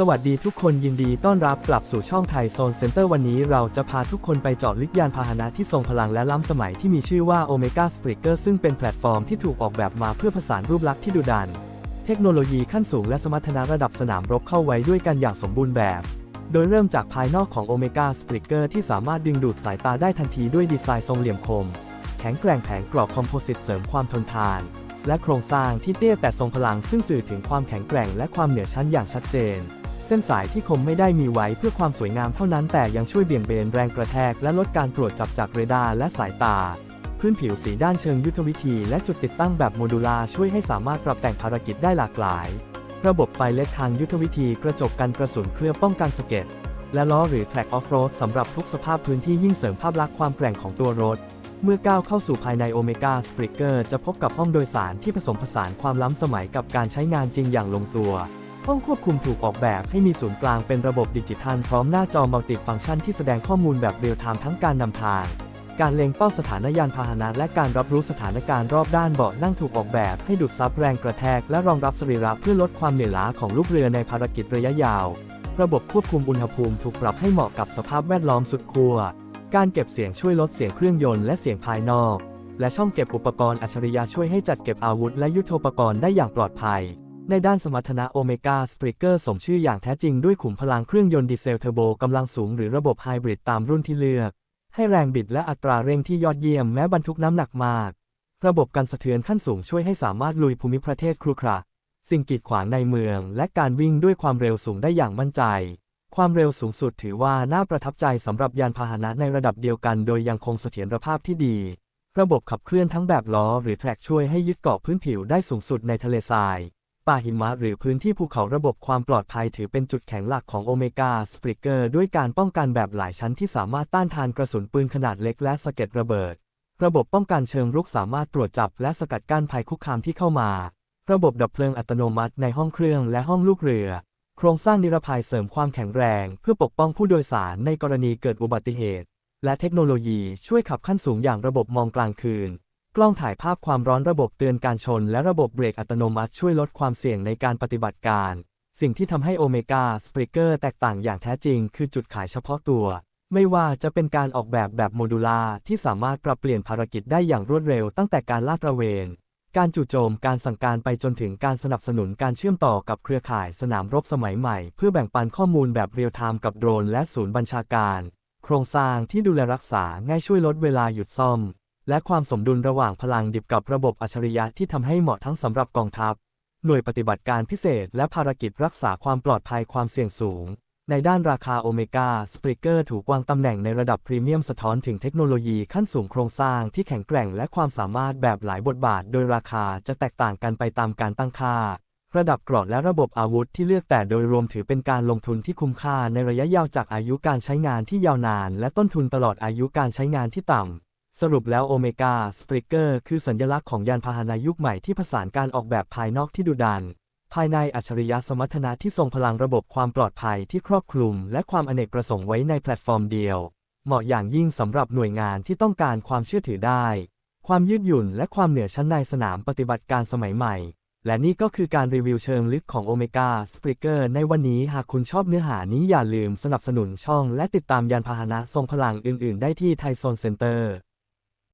สวัสดีทุกคนยินดีต้อนรับกลับสู่ช่องไทยโซนเซ็นเตอร์วันนี้เราจะพาทุกคนไปเจาะลึกยานพาหนะที่ทรงพลังและล้ำสมัยที่มีชื่อว่า Omega Streaker ซึ่งเป็นแพลตฟอร์มที่ถูกออกแบบมาเพื่อผสานรูปลักษณ์ที่ดุดัน เทคโนโลยีขั้นสูงและสมรรถนะระดับสนามรบเข้าไว้ด้วยกันอย่างสมบูรณ์แบบ โดยเริ่มจากภายนอกของ Omega Streaker ที่สามารถดึงดูดสายตาได้ทันทีด้วยดีไซน์ทรงเหลี่ยมคม แข็งแกร่งแผงกรอบคอมโพสิตเสริมความทนทาน และโครงสร้างที่เตี้ยแต่ทรงพลังซึ่งสื่อถึงความแข็งแกร่งและความเหนือชั้นอย่างชัดเจน เส้นสายที่คมไม่ได้มีไว้เพื่อความสวยงามเท่านั้นแต่ยังช่วยเบี่ยงเบนแรงกระแทกและลดการตรวจจับจากเรดาร์และสายตา พื้นผิวสีด้านเชิงยุทธวิธีและจุดติดตั้งแบบโมดูลาช่วยให้สามารถปรับแต่งภารกิจได้หลากหลาย ระบบไฟเล็กทางยุทธวิธีกระจกกันกระสุนเคลือบป้องกันสะเก็ดและล้อหรือ Track Off-Road สำหรับทุกสภาพพื้นที่ยิ่งเสริมภาพลักษณ์ความแกร่งของตัวรถ เมื่อก้าวเข้าสู่ภายใน Omega Streaker จะพบกับห้องโดยสารที่ผสมผสานความล้ำสมัยกับการใช้งานจริงอย่างลงตัว ห้องควบคุมถูกออกแบบให้มีศูนย์กลางเป็นระบบดิจิทัลพร้อมหน้าจอมัลติฟังก์ชันที่แสดงข้อมูลแบบเรียลไทม์ทั้งการนำทาง การเล็งเป้าสถานยานพาหนะและการรับรู้สถานการณ์รอบด้านเบาะนั่งถูกออกแบบให้ดูดซับแรงกระแทกและรองรับสรีระเพื่อลดความเหนื่อยล้าของลูกเรือในภารกิจระยะยาว ระบบควบคุมอุณหภูมิถูกปรับให้เหมาะกับสภาพแวดล้อมสุดขั้วการเก็บเสียงช่วยลดเสียงเครื่องยนต์และเสียงภายนอก และช่องเก็บอุปกรณ์อัจฉริยะช่วยให้จัดเก็บอาวุธและยุทโธปกรณ์ได้อย่างปลอดภัย ในด้านสมรรถนะโอเมก้าสตริกเกอร์สมชื่ออย่างแท้จริงด้วยขุมพลังเครื่องยนต์ดีเซลเทอร์โบกำลังสูงหรือระบบไฮบริดตามรุ่นที่เลือก ให้แรงบิดและอัตราเร่งที่ยอดเยี่ยมแม้บรรทุกน้ำหนักมาก ระบบกันสะเทือนขั้นสูงช่วยให้สามารถลุยภูมิประเทศครุขระสิ่งกีดขวางในเมือง และการวิ่งด้วยความเร็วสูงได้อย่างมั่นใจ ความเร็วสูงสุดถือว่าน่าประทับใจสำหรับยานพาหนะในระดับเดียวกัน โดยยังคงเสถียรภาพที่ดี ระบบขับเคลื่อนทั้งแบบล้อหรือแทร็กช่วยให้ยึดเกาะพื้นผิวได้สูงสุดในทะเลทราย ป่าหิมะหรือพื้นที่ภูเขาระบบความปลอดภัยถือเป็นจุดแข็งหลักของโอเมก้าสปริเกอร์ด้วยการป้องกันแบบหลายชั้นที่สามารถต้านทานกระสุนปืนขนาดเล็กและสะเก็ดระเบิด ระบบป้องกันเชิงรุกสามารถตรวจจับและสกัดกั้นภัยคุกคามที่เข้ามา ระบบดับเพลิงอัตโนมัติในห้องเครื่องและห้องลูกเรือ โครงสร้างนิรภัยเสริมความแข็งแรง เพื่อปกป้องผู้โดยสารในกรณีเกิดอุบัติเหตุ และเทคโนโลยีช่วยขับขั้นสูงอย่างระบบมองกลางคืน กล้องถ่ายภาพความร้อนระบบเตือนการชน และระบบเบรกอัตโนมัติช่วยลดความเสี่ยงในการปฏิบัติการ สิ่งที่ทำให้โอเมก้าสปริเกอร์แตกต่างอย่างแท้จริง คือจุดขายเฉพาะตัว ไม่ว่าจะเป็นการออกแบบแบบโมดูลาที่สามารถปรับเปลี่ยนภารกิจได้อย่างรวดเร็วตั้งแต่การลาดตระเวน การจู่โจมการสั่งการไปจนถึงการสนับสนุนการเชื่อมต่อกับเครือข่ายสนามรบสมัยใหม่ เพื่อแบ่งปันข้อมูลแบบเรียลไทม์กับโดรนและศูนย์บัญชาการ โครงสร้างที่ดูแลรักษาง่ายช่วยลดเวลาหยุดซ่อม และความสมดุลระหว่างพลังดิบกับระบบอัจฉริยะที่ทำให้เหมาะทั้งสำหรับกองทัพ หน่วยปฏิบัติการพิเศษ และภารกิจรักษาความปลอดภัยความเสี่ยงสูง ในด้านราคาโอเมก้าสปริเกอร์ถูกวางตำแหน่งในระดับพรีเมียมสะท้อนถึงเทคโนโลยีขั้นสูงโครงสร้างที่แข็งแกร่งและความสามารถแบบหลายบทบาท โดยราคาจะแตกต่างกันไปตามการตั้งค่า ระดับเกราะและระบบอาวุธที่เลือกแต่โดยรวมถือเป็นการลงทุนที่คุ้มค่าในระยะยาวจากอายุการใช้งานที่ยาวนาน และต้นทุนตลอดอายุการใช้งานที่ต่ำ สรุปแล้วโอเมก้าสตริเกอร์คือสัญลักษณ์ของยานพาหนะยุคใหม่ที่ผสานการออกแบบภายนอกที่ดุดัน ภายในอัจฉริยะสมรรถนะที่ทรงพลังระบบความปลอดภัยที่ครอบคลุม และความอเนกประสงค์ไว้ในแพลตฟอร์มเดียว เหมาะอย่างยิ่งสำหรับหน่วยงานที่ต้องการความเชื่อถือได้ ความยืดหยุ่นและความเหนือชั้นในสนามปฏิบัติการสมัยใหม่ และนี่ก็คือการรีวิวเชิงลึกของ Omega s p r i k e r ในวันนี้หากคุณชอบเนื้อหานี้อย่าลืมสนับสนุนช่อง และติดตามยานพาหนะทรงพลังอื่น ๆ ได้ที่ไทยโซนเซ็นเตอร์